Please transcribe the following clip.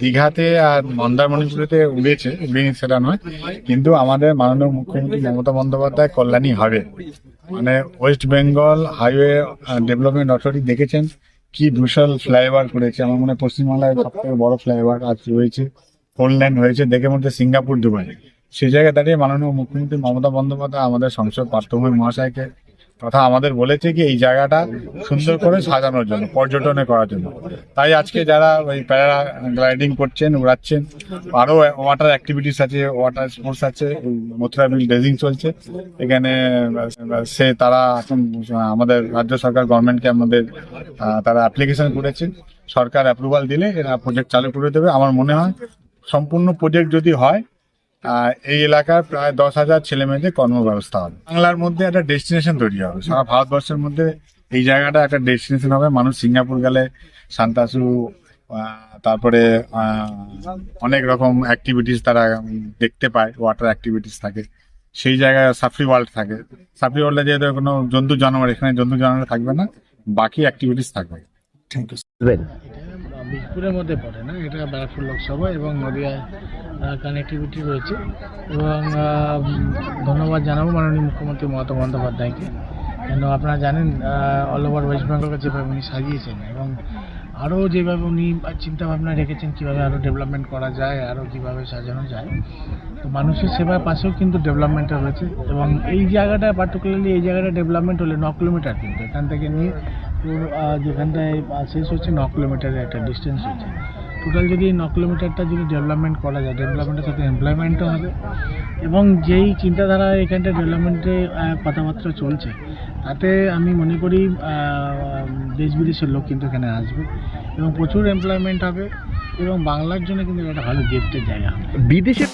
দীঘাতে আর মন্দারমণিপুরেতে উড়েছে, উড়িনি সেটা নয়। কিন্তু আমাদের মাননীয় মুখ্যমন্ত্রী মমতা বন্দ্যোপাধ্যায় কল্যাণী হবে। মানে West Bengal highway development authority দেখেছেন কি বিশাল ফ্লাইওভার করেছে। আমার মনে হয় পশ্চিমবাংলায় সব থেকে বড় ফ্লাইওভার আজ হয়েছে ফোর লাইন হয়েছে, দেখে মধ্যে সিঙ্গাপুর, দুবাই। সেই জায়গায় দাঁড়িয়ে মাননীয় মুখ্যমন্ত্রী মমতা বন্দ্যোপাধ্যায় আমাদের সংসদ পার্থভূমি মহাশয়কে কথা আমাদের বলেছে কি, এই জায়গাটা সুন্দর করে সাজানোর জন্য, পর্যটনে করার জন্য। তাই আজকে যারা ওই প্যারা গ্লাইডিং করছেন, উড়াচ্ছেন, আরও ওয়াটার অ্যাক্টিভিটিস আছে, ওয়াটার স্পোর্টস আছে মথুরা বিল ড্রেজিং চলছে। এখানে, সে তারা এখন, আমাদের রাজ্য সরকার গভর্নমেন্টকে আমাদের তারা অ্যাপ্লিকেশন করেছে সরকার অ্যাপ্রুভাল দিলে এরা প্রজেক্ট চালু করে দেবে। আমার মনে হয়, সম্পূর্ণ প্রজেক্ট যদি হয় এই এলাকার প্রায় দশ হাজার ছেলে মেয়েদের কর্মব্যবস্থা হবে। বাংলার মধ্যে একটা ডেস্টিনেশন তৈরি হবে। সারা ভারতবর্ষের মধ্যে এই জায়গাটা একটা ডেস্টিনেশন হবে। মানুষ সিঙ্গাপুর গেলে সান্তাসু তারপরে অনেক রকম অ্যাক্টিভিটিস তারা দেখতে পায়। ওয়াটার অ্যাক্টিভিটিস থাকে। সেই জায়গায় সাফরি ওয়ার্ল্ড থাকে। সাফরি ওয়ার্ল্ডে যেহেতু কোনো জন্তু জানোয়ার এখানে জন্তু জানোয়ার থাকবে না বাকি অ্যাক্টিভিটিস থাকবে। বলবেন বীজপুরের মধ্যে পড়ে, না? এটা ব্যারাকপুর লোকসভা এবং নদিয়ায় কানেক্টিভিটি রয়েছে। এবং ধন্যবাদ জানাব মাননীয় মুখ্যমন্ত্রী মমতা বন্দ্যোপাধ্যায়কে। কেন আপনারা জানেন অল ওভার ওয়েস্ট বেঙ্গলকে যেভাবে উনি সাজিয়েছেন এবং আরও যেভাবে উনি চিন্তা ভাবনা রেখেছেন কীভাবে আরও ডেভেলপমেন্ট করা যায় আরও কীভাবে সাজানো যায়, তো মানুষের সেবার পাশেও কিন্তু ডেভেলপমেন্টটা রয়েছে এবং এই জায়গাটা পার্টিকুলারলি এই জায়গাটা ডেভেলপমেন্ট হলে ন কিলোমিটার কিন্তু, এখান থেকে নিয়ে আহ, যেখানটায় শেষ হচ্ছে ন কিলোমিটারের একটা ডিস্টেন্স হচ্ছে। টোটাল যদি ন কিলোমিটারটা যদি ডেভেলপমেন্ট করা যায় ডেভেলপমেন্টের সাথে এমপ্লয়মেন্টও হবে এবং যেই চিন্তাধারা এখানটা ডেভেলপমেন্টে কথাবার্তা চলছে তাতে আমি মনে করি দেশ বিদেশের লোক কিন্তু এখানে আসবে এবং প্রচুর এমপ্লয়মেন্ট হবে এবং বাংলার জন্য কিন্তু একটা ভালো গিফটের জায়গা হবে। বিদেশে